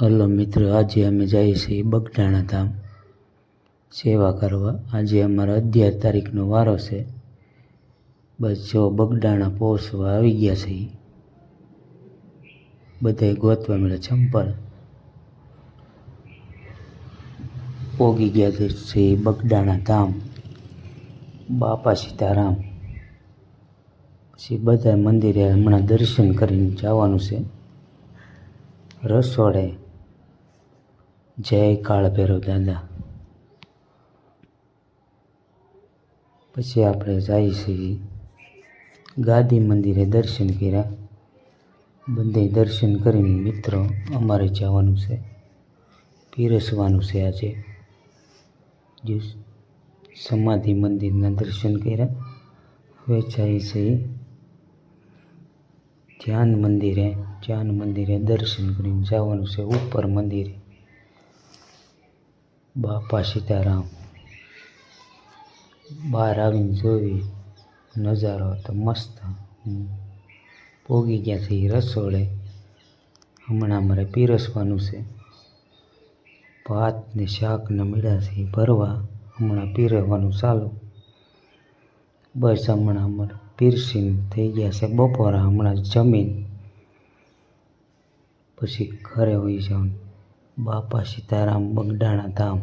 Hello મિત્રો, આજે અમે જઈએ છીએ બગદાણા ધામ. સેવા કરવા. આજે અમારા અગિયાર તારીખનો વારો છે. બસ જો બગડાણા પહોંચવા આવી ગયા છે બધાય ગોતવા મળે ચંપલ. પોગી ગયા છે બગડાણા ધામ. બાપા સીતારામ. પછી બધા મંદિરે હમણાં દર્શન કરીને જવાનું છે. રસોડે જય કાળ ભૈરવ દાદા. પછી આપણે જઈએ છીએ ગાદી મંદિરે દર્શન કર્યા. બધે દર્શન કરીને મિત્રો, અમારે જવાનું છે. પીરસવાનું છે આજે. જે સમાધિ મંદિરના દર્શન કર્યા. હવે જઈએ છીએ ધ્યાન મંદિરે ધ્યાન મંદિરે દર્શન કરીને જવાનું છે. ઉપર મંદિરે. બાપા સીતારામ. બહાર આવીને જોવી, નજારો તો મસ્ત. પોગી ઈ રસોડે. હમણાં અમારે પીરસવાનું છે. ભાત ને શાક ને મીડા છે ઈ ભરવા હમણાં પીરસવાનું ચાલુ. બસ હમણાં અમારે પીરસીને થઈ ગયા છે. બપોરા હમણાં જમીન. પછી ઘરે હોઈ જવાનું. બાપા સીતારામ બગડાણા ધામ.